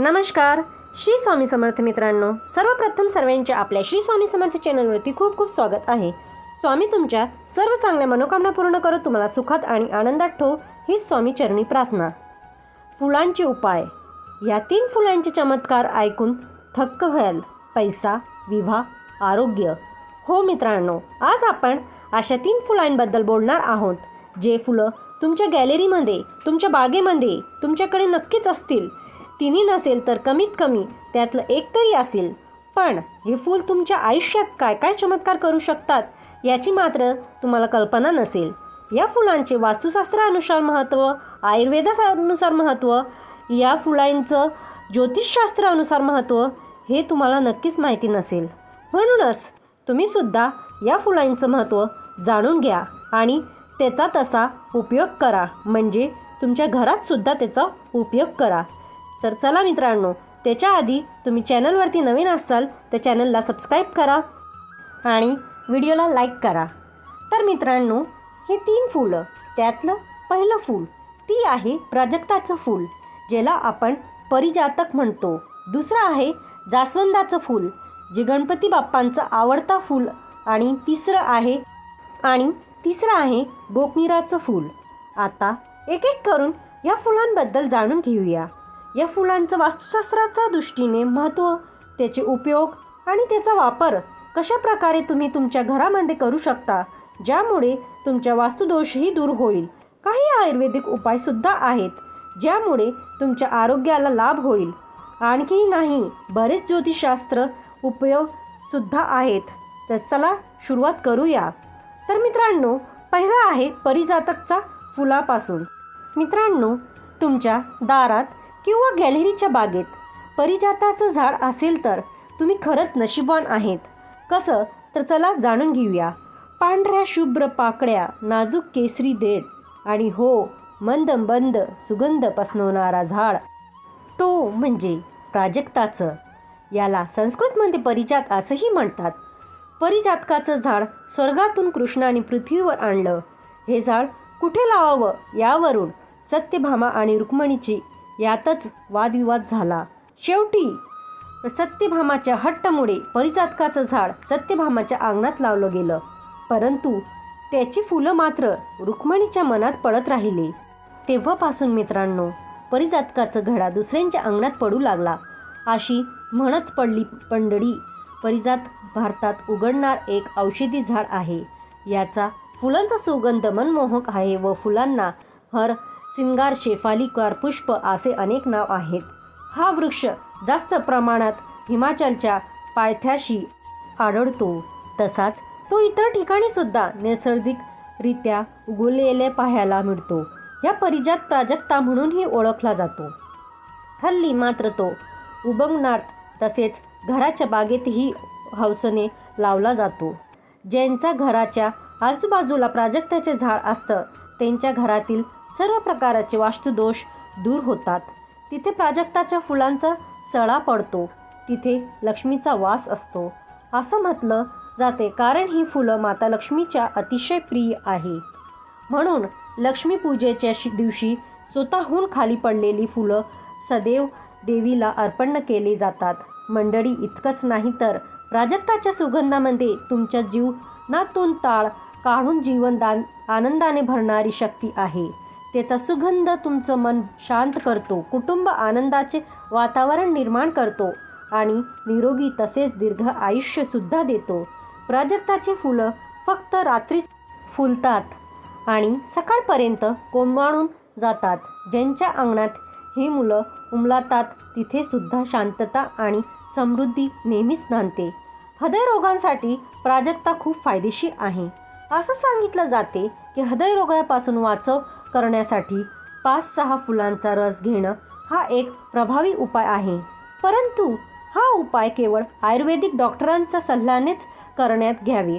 नमस्कार श्री स्वामी समर्थ मित्रांनो. सर्वप्रथम सर्वांचे आपल्या श्री स्वामी समर्थ चॅनलवरती खूप खूप स्वागत आहे. स्वामी तुमच्या सर्व चांगल्या मनोकामना पूर्ण करत तुम्हाला सुखात आणि आनंदात ठो ही स्वामी चरणी प्रार्थना. फुलांचे उपाय. या तीन फुलांचे चमत्कार ऐकून थक्क व्हाल. पैसा विवाह आरोग्य. हो मित्रांनो आज आपण अशा तीन फुलांबद्दल बोलणार आहोत. जे फुलं तुमच्या गॅलरीमध्ये तुमच्या बागेमध्ये तुमच्याकडे नक्कीच असतील. तिन्ही नसेल तर कमीत कमी त्यातलं एक तरी असेल. पण हे फूल तुमच्या आयुष्यात काय काय चमत्कार करू शकतात याची मात्र तुम्हाला कल्पना नसेल. या फुलांचे वास्तुशास्त्रानुसार महत्त्व आयुर्वेदानुसार महत्त्व या फुलांचं ज्योतिषशास्त्रानुसार महत्त्व हे तुम्हाला नक्कीच माहिती नसेल. म्हणूनच तुम्ही सुद्धा या फुलांचं महत्त्व जाणून घ्या आणि त्याचा तसा उपयोग करा. म्हणजे तुमच्या घरातसुद्धा त्याचा उपयोग करा. तर चला मित्रांनो त्याच्या आधी तुम्ही चॅनलवरती नवीन असाल तर चॅनलला सबस्क्राईब करा आणि व्हिडिओला लाईक करा. तर मित्रांनो हे तीन फुलं त्यातलं पहिलं फूल ती आहे प्राजक्ताचं फूल ज्याला आपण परिजातक म्हणतो. दुसरं आहे जास्वंदाचं फूल जे गणपती बाप्पांचं आवडता फूल आणि तिसरं आहे आणि तिसरं आहे गोकनिराचं फूल. आता एक एक करून या फुलांबद्दल जाणून घेऊया. या फुलांचं वास्तुशास्त्राच्या दृष्टीने महत्त्व त्याचे उपयोग आणि त्याचा वापर कशा प्रकारे तुम्ही तुमच्या घरामध्ये करू शकता ज्यामुळे तुमच्या वास्तुदोषही दूर होईल. काही आयुर्वेदिक उपायसुद्धा आहेत ज्यामुळे तुमच्या आरोग्याला लाभ होईल. आणखी नाही बरेच ज्योतिषशास्त्र उपयोगसुद्धा आहेत. तर चला सुरुवात करूया. तर मित्रांनो पहिला आहे परिजातकचा फुलापासून. मित्रांनो तुमच्या दारात किंवा गॅलरीच्या बागेत. परिजाताचं झाड असेल तर तुम्ही खरंच नशीबवान आहेत. कसं? तर चला जाणून घेऊया. पांढऱ्या शुभ्र पाकळ्या नाजूक केसरी देठ आणि हो मंद मंद सुगंध पसनवणारा झाड. तो म्हणजे प्राजक्ताचं. याला संस्कृतमध्ये परिजात असंही म्हणतात. परिजातकाचं झाड स्वर्गातून कृष्णाने पृथ्वीवर आणलं. हे झाड कुठे लावावं? यावरून सत्यभामा आणि रुक्मिणीची यातच वादविवाद झाला. शेवटी सत्यभामाच्या हट्टमुळे परिजातकाचं झाड सत्यभामाच्या अंगणात लावलं गेलं. परंतु त्याची फुलं मात्र रुक्मिणीच्या मनात पडत राहिले. तेव्हापासून मित्रांनो परिजातकाचं घडा दुसऱ्यांच्या अंगणात पडू लागला. अशी म्हणच पडली पंडळी परिजात भारतात उघडणार एक औषधी झाड आहे. याचा फुलांचा सुगंध मनमोहक आहे व फुलांना हर सिंगार शेफाली पुष्प असे अनेक नाव आहेत. हा वृक्ष जास्त प्रमाणात हिमाचलच्या पायथ्याशी आढळतो. तसाच तो इतर ठिकाणी सुद्धा नैसर्गिकरित्या उगवलेले पाहायला मिळतो. या परिजात प्राजक्ता म्हणूनही ओळखला जातो. हल्ली मात्र तो उबंगनाथ तसेच घराच्या बागेतही हौसने लावला जातो. ज्यांचा घराच्या आजूबाजूला प्राजक्ताचे झाड असतं त्यांच्या घरातील सर्व प्रकारचे वास्तुदोष दूर होतात. तिथे प्राजक्ताच्या फुलांचा सळा पडतो. तिथे लक्ष्मीचा वास असतो. असं म्हटलं जाते कारण ही फुलं माता लक्ष्मीच्या अतिशय प्रिय आहे. म्हणून लक्ष्मीपूजेच्या शि- दिवशी स्वतःहून खाली पडलेली फुलं सदैव देवीला अर्पण केले जातात. मंडळी इतकंच नाही तर प्राजक्ताच्या सुगंधामध्ये तुमच्या जीवनातून ताळ काढून जीवनदान आनंदाने भरणारी शक्ती आहे. त्याचा सुगंध तुमचं मन शांत करतो कुटुंब आनंदाचे वातावरण निर्माण करतो आणि निरोगी तसेच दीर्घ आयुष्यसुद्धा देतो. प्राजक्ताची फुलं फक्त रात्रीच फुलतात आणि सकाळपर्यंत कोंबाळून जातात. ज्यांच्या अंगणात ही मुलं उमलातात तिथे सुद्धा शांतता आणि समृद्धी नेहमीच नांदते. हृदयरोगांसाठी प्राजक्ता खूप फायदेशीर आहे. असं सांगितलं जाते की हृदयरोगापासून वाचव करण्यासाठी पाच सहा फुलांचा रस घेणं हा एक प्रभावी उपाय आहे. परंतु हा उपाय केवळ आयुर्वेदिक डॉक्टरांचा सल्ल्यानेच करण्यात घ्यावे.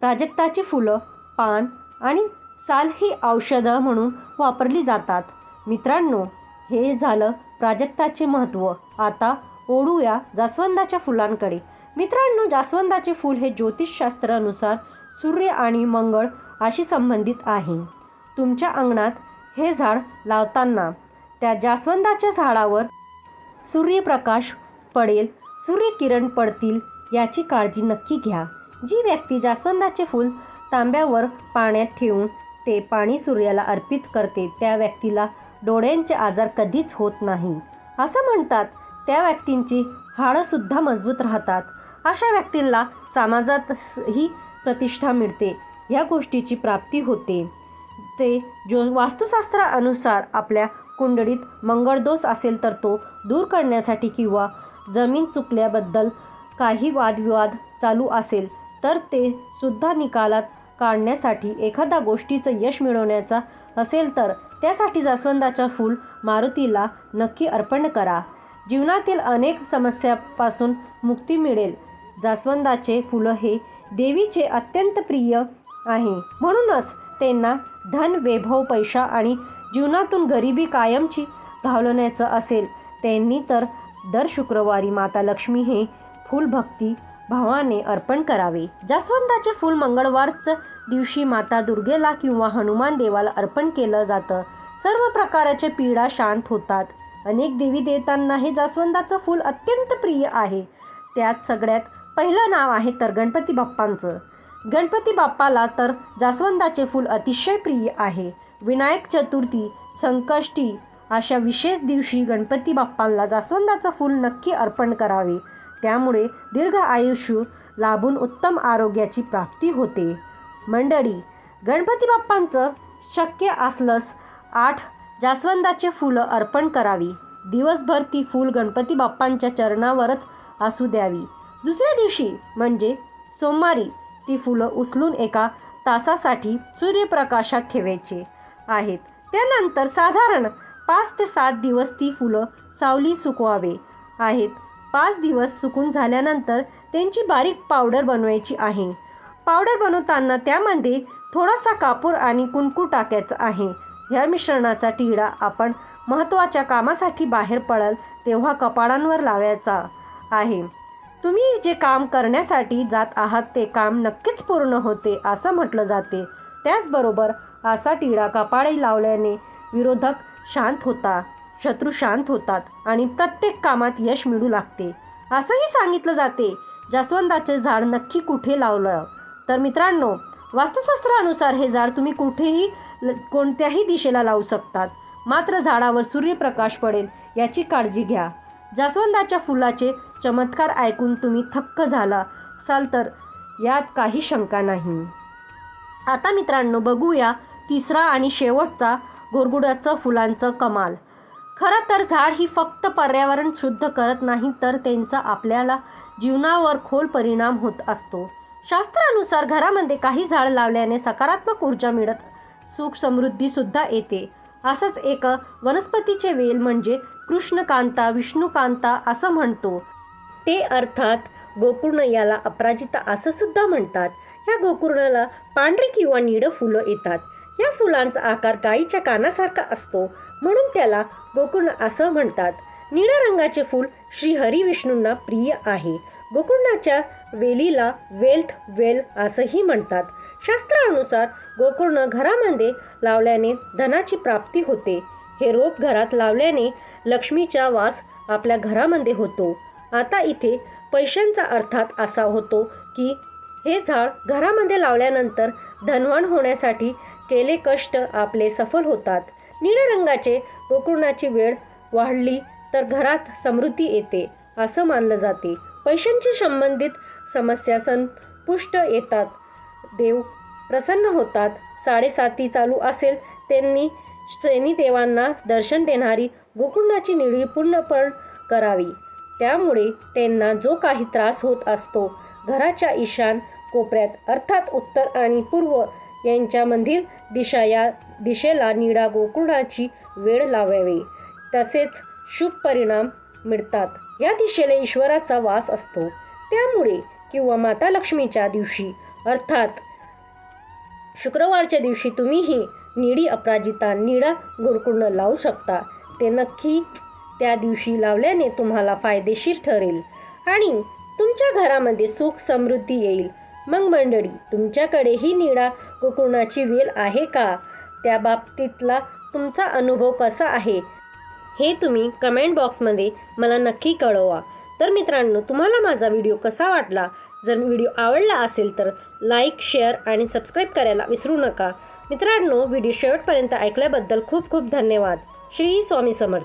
प्राजक्ताची फुलं पान आणि साल ही औषधं म्हणून वापरली जातात. मित्रांनो हे झालं प्राजक्ताचे महत्त्व. आता ओढूया जास्वंदाच्या फुलांकडे. मित्रांनो जास्वंदाचे फूल हे ज्योतिषशास्त्रानुसार सूर्य आणि मंगळ अशी संबंधित आहे. तुमच्या अंगणात हे झाड लावताना त्या जास्वंदाच्या झाडावर सूर्यप्रकाश पडेल सूर्यकिरण पडतील याची काळजी नक्की घ्या. जी व्यक्ती जास्वंदाचे फूल तांब्यावर पाण्यात ठेवून ते पाणी सूर्याला अर्पित करते त्या व्यक्तीला डोळ्यांचे आजार कधीच होत नाही. असं म्हणतात त्या व्यक्तींची हाडंसुद्धा मजबूत राहतात. अशा व्यक्तींना समाजात ही प्रतिष्ठा मिळते. या गोष्टीची प्राप्ती होते. ते जो वास्तुशास्त्रानुसार आपल्या कुंडलीत मंगळदोष असेल तर तो दूर करण्यासाठी किंवा जमीन चुकल्याबद्दल काही वादविवाद चालू असेल तर ते सुद्धा निकालात काढण्यासाठी एखाद्या गोष्टीचं यश मिळवण्याचा असेल तर त्यासाठी जास्वंदाचा फूल मारुतीला नक्की अर्पण करा. जीवनातील अनेक समस्यापासून मुक्ती मिळेल. जास्वंदाचे फुलं हे देवीचे अत्यंत प्रिय आहे. म्हणूनच त्यांना धन वैभव पैसा आणि जीवनातून गरिबी कायमची घालवण्याचं असेल. त्यांनी तर दर शुक्रवारी माता लक्ष्मी हे फूल भक्ती भावाने अर्पण करावे. जास्वंदाचे फूल मंगळवारच दिवशी माता दुर्गेला किंवा हनुमान देवाला अर्पण केलं जातं. सर्व प्रकारचे पीडा शांत होतात. अनेक देवी देवतांना हे जास्वंदाचं फूल अत्यंत प्रिय आहे. त्यात सगळ्यात पहिलं नाव आहे तर गणपती बाप्पांचं. गणपती बाप्पाला तर जास्वंदाचे फूल अतिशय प्रिय आहे. विनायक चतुर्थी संकष्टी अशा विशेष दिवशी गणपती बाप्पाला जास्वंदाचं फूल नक्की अर्पण करावे. त्यामुळे दीर्घ आयुष्य लाभून उत्तम आरोग्याची प्राप्ती होते. मंडळी गणपती बाप्पांचं शक्य असलंच आठ जास्वंदाचे फुलं अर्पण करावी. दिवसभर ती फूल गणपती बाप्पांच्या चरणावरच असू द्यावी. दुसऱ्या दिवशी म्हणजे सोमवारी ती फुलं उचलून एका तासासाठी सूर्यप्रकाशात ठेवायचे आहेत. त्यानंतर साधारण पाच ते सात दिवस ती फुलं सावली सुकवावे आहेत. पाच दिवस सुकून झाल्यानंतर त्यांची बारीक पावडर बनवायची आहे. पावडर बनवताना त्यामध्ये थोडासा कापूर आणि कुंकू टाकायचं आहे. ह्या मिश्रणाचा टिळा आपण महत्त्वाच्या कामासाठी बाहेर पडल तेव्हा कपाळांवर लावायचा आहे. तुम्ही जे काम करण्यासाठी जात आहात ते काम नक्कीच पूर्ण होते असं म्हटलं जाते. त्याचबरोबर असा टिडा कपाळी लावल्याने विरोधक शांत होता शत्रू शांत होतात आणि प्रत्येक कामात यश मिळू लागते. असंही सांगितलं जाते जास्वंदाचे झाड नक्की कुठे लावलं? तर मित्रांनो वास्तुशास्त्रानुसार हे झाड तुम्ही कुठेही ल- कोणत्याही दिशेला लावू शकतात. मात्र झाडावर सूर्यप्रकाश पडेल याची काळजी घ्या. जास्वंदाच्या फुलाचे चमत्कार ऐकून तुम्ही थक्क झाला असाल तर यात काही शंका नाही. आता मित्रांनो बघूया तिसरा आणि शेवटचा गोरगुडाचं फुलांचं कमाल. खरं तर झाड ही फक्त पर्यावरण शुद्ध करत नाही तर त्यांचा आपल्याला जीवनावर खोल परिणाम होत असतो. शास्त्रानुसार घरामध्ये काही झाड लावल्याने सकारात्मक ऊर्जा मिळत सुख समृद्धीसुद्धा येते. असंच एक वनस्पतीचे वेल म्हणजे कृष्णकांता विष्णुकांता असं म्हणतो. ते अर्थात गोकुर्ण याला अपराजिता असं सुद्धा म्हणतात. या गोकुर्णाला पांढरी किंवा निळं फुलं येतात. या फुलांचा आकार गाईच्या कानासारखा असतो. म्हणून त्याला गोकुर्ण असं म्हणतात. निळ्या रंगाचे फूल श्री हरी विष्णूंना प्रिय आहे. गोकुर्णाच्या वेलीला वेल्थ वेल असंही म्हणतात. शास्त्रानुसार गोकुर्ण घरामध्ये लावल्याने धनाची प्राप्ती होते. हे रोप घरात लावल्याने लक्ष्मीचा वास आपल्या घरामध्ये होतो. आता इथे पैशांचा अर्थात असा होतो की हे झाड घरामध्ये लावल्यानंतर धनवान होण्यासाठी केले कष्ट आपले सफल होतात. निळ्या रंगाचे गोकुर्णाची वेळ वाढली तर घरात समृद्धी येते असं मानलं जाते. पैशांशी संबंधित समस्या संपुष्ट येतात. देव प्रसन्न होतात. साडेसाती चालू असेल त्यांनी श्रेणी देवांना दर्शन देणारी गोकुंडाची निळी पूर्णपण करावी. त्यामुळे त्यांना जो काही त्रास होत असतो घराच्या ईशान कोपऱ्यात अर्थात उत्तर आणि पूर्व यांच्यामधील दिशा या दिशेला निळा गोकुळाची वेळ लावावी. तसेच शुभ परिणाम मिळतात. या दिशेला ईश्वराचा वास असतो. त्यामुळे किंवा माता लक्ष्मीच्या दिवशी अर्थात शुक्रवारच्या दिवशी तुम्हीही निळी अपराजिता निळा गोरकुंड लावू शकता. ते नक्कीच त्या दिवशी लावल्याने तुम्हाला फायदेशीर ठरेल. आणि तुमच्या घरामध्ये सुख समृद्धी येईल. मग मंडळी तुमच्याकडेही निळा गोकुर्णाची वेल आहे का? त्या बाबतीतला तुमचा अनुभव कसा आहे? हे तुम्ही कमेंट बॉक्समध्ये मला नक्की कळवा. तर मित्रांनो तुम्हाला माझा व्हिडिओ कसा वाटला? जर व्हिडिओ आवडला असेल तर लाईक शेअर आणि सबस्क्राईब करायला विसरू नका. मित्रांनो व्हिडिओ शेवटपर्यंत ऐकल्याबद्दल खूप खूप धन्यवाद. श्री स्वामी समर्थ.